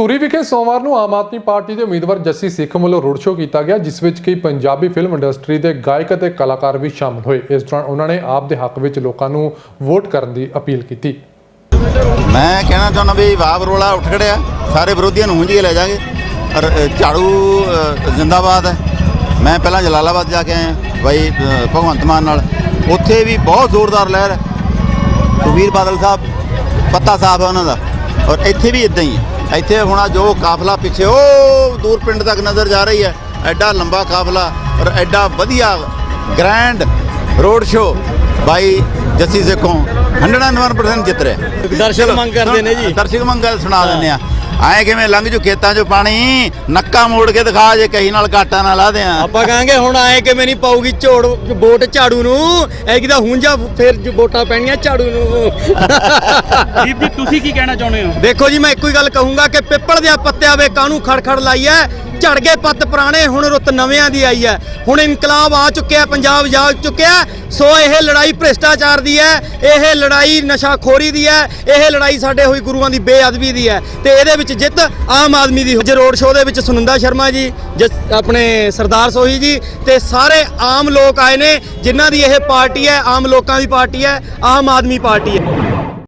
ਧੂਰੀ ਵਿਖੇ ਸੋਮਵਾਰ ਨੂੰ ਆਮ ਆਦਮੀ ਪਾਰਟੀ ਦੇ ਉਮੀਦਵਾਰ ਜੱਸੀ ਸਿੱਖ ਵੱਲੋਂ ਰੋਡ ਸ਼ੋਅ ਕੀਤਾ ਗਿਆ, ਜਿਸ ਵਿੱਚ ਕਈ ਪੰਜਾਬੀ ਫਿਲਮ ਇੰਡਸਟਰੀ ਦੇ ਗਾਇਕ ਅਤੇ ਕਲਾਕਾਰ ਵੀ ਸ਼ਾਮਲ ਹੋਏ। ਇਸ ਦੌਰਾਨ ਉਹਨਾਂ ਨੇ ਆਪ ਦੇ ਹੱਕ ਵਿੱਚ ਲੋਕਾਂ ਨੂੰ ਵੋਟ ਕਰਨ ਦੀ ਅਪੀਲ ਕੀਤੀ। ਮੈਂ ਕਹਿਣਾ ਚਾਹੁੰਦਾ ਵੀ ਵਾਹ ਬਰੋਲਾ ਉੱਠ ਖੜਿਆ, ਸਾਰੇ ਵਿਰੋਧੀਆਂ ਨੂੰ ਹੁੰਝੇ ਲੈ ਜਾਗੇ। ਔਰ ਝਾੜੂ ਜ਼ਿੰਦਾਬਾਦ ਹੈ। ਮੈਂ ਪਹਿਲਾਂ ਜਲਾਲਾਬਾਦ ਜਾ ਕੇ ਆਇਆ, ਬਾਈ ਭਗਵੰਤ ਮਾਨ ਨਾਲ। ਉੱਥੇ ਵੀ ਬਹੁਤ ਜ਼ੋਰਦਾਰ ਲਹਿਰ ਹੈ। ਸੁਖਬੀਰ ਬਾਦਲ ਸਾਹਿਬ, ਪੱਤਾ ਸਾਹਿਬ ਹੈ ਉਹਨਾਂ ਦਾ। ਔਰ ਇੱਥੇ ਵੀ ਇਦਾਂ ਹੀ ਹੈ। ਇੱਥੇ ਹੁਣ ਆਹ ਜੋ ਕਾਫਲਾ ਪਿੱਛੇ ਉਹ ਦੂਰ ਪਿੰਡ ਤੱਕ ਨਜ਼ਰ ਜਾ ਰਹੀ ਹੈ। ਐਡਾ ਲੰਬਾ ਕਾਫਲਾ ਔਰ ਐਡਾ ਵਧੀਆ grand road show by Jassi Sekhon. 101% ਜਿੱਤ ਰਿਹਾ। ਦਰਸ਼ਕ ਮੰਗ ਕਰਦੇ ਨੇ ਜੀ। ਦਰਸ਼ਕ ਮੰਗ ਸੁਣਾ ਦਿੰਦੇ ਆ ਐ ਕਿਵੇਂ ਲੰਘ ਜੂ ਖੇਤਾਂ 'ਚੋਂ ਪਾਣੀ? ਨੱਕਾ ਮੋੜ ਕੇ ਦਿਖਾ ਜੇ ਕਹੀ ਨਾਲ ਕਾਟਾ ਨਾ ਲਾ ਦਿਆਂ। ਆਪਾਂ ਕਹਾਂਗੇ ਹੁਣ ਆਏ ਕਿਵੇਂ ਨਹੀਂ ਪਾਉਗੀ ਝੋੜ ਵੋਟ ਝਾੜੂ ਨੂੰ? ਐ ਕਿਦਾ ਹੁੰਜਾ ਫਿਰ ਜ- ਵੋਟਾਂ ਪੈਣੀਆਂ ਝਾੜੂ ਨੂੰ। ਦੀਪ ਜੀ ਤੁਸੀਂ ਕੀ ਕਹਿਣਾ ਚਾਹੁੰਦੇ ਹੋ? ਦੇਖੋ ਜੀ ਮੈਂ ਇੱਕੋ ਹੀ ਗੱਲ ਕਹੂੰਗਾ ਕਿ ਪਿੱਪਲ ਦੇ ਪੱਤਿਆਂ ਵੇ ਕਾਹਨੂੰ ਖੜਖੜ ਲਾਈ ਐ? ਝੜ ਗਏ ਪੱਤ ਪੁਰਾਣੇ, ਹੁਣ ਰੁੱਤ ਨਵਿਆਂ ਦੀ ਆਈ ਹੈ। ਹੁਣ ਇਨਕਲਾਬ ਆ ਚੁੱਕਿਆ ਪੰਜਾਬ ਜਾ ਚੁੱਕਿਆ ਸੋ ਇਹ ਲੜਾਈ ਭ੍ਰਿਸ਼ਟਾਚਾਰ ਦੀ ਹੈ, ਇਹ ਲੜਾਈ ਨਸ਼ਾਖੋਰੀ ਦੀ ਹੈ, ਇਹ ਲੜਾਈ ਸਾਡੇ ਹੋਈ ਗੁਰੂਆਂ ਦੀ ਬੇਅਦਬੀ ਦੀ ਹੈ। ਤੇ ਇਹਦੇ ਵਿੱਚ ਜਿੱਤ ਆਮ ਆਦਮੀ ਦੀ ਅੱਜ ਰੋਡ ਸ਼ੋਅ ਦੇ ਵਿੱਚ ਸੁਨੰਦਾ ਸ਼ਰਮਾ ਜੀ, ਜਿਸ ਆਪਣੇ ਸਰਦਾਰ ਸੋਹੀ ਜੀ, ਤੇ ਸਾਰੇ ਆਮ ਲੋਕ ਆਏ ਨੇ, ਜਿਨ੍ਹਾਂ ਦੀ ਇਹ ਪਾਰਟੀ ਹੈ, ਆਮ ਲੋਕਾਂ ਦੀ ਪਾਰਟੀ ਹੈ, ਆਮ ਆਦਮੀ ਪਾਰਟੀ ਹੈ।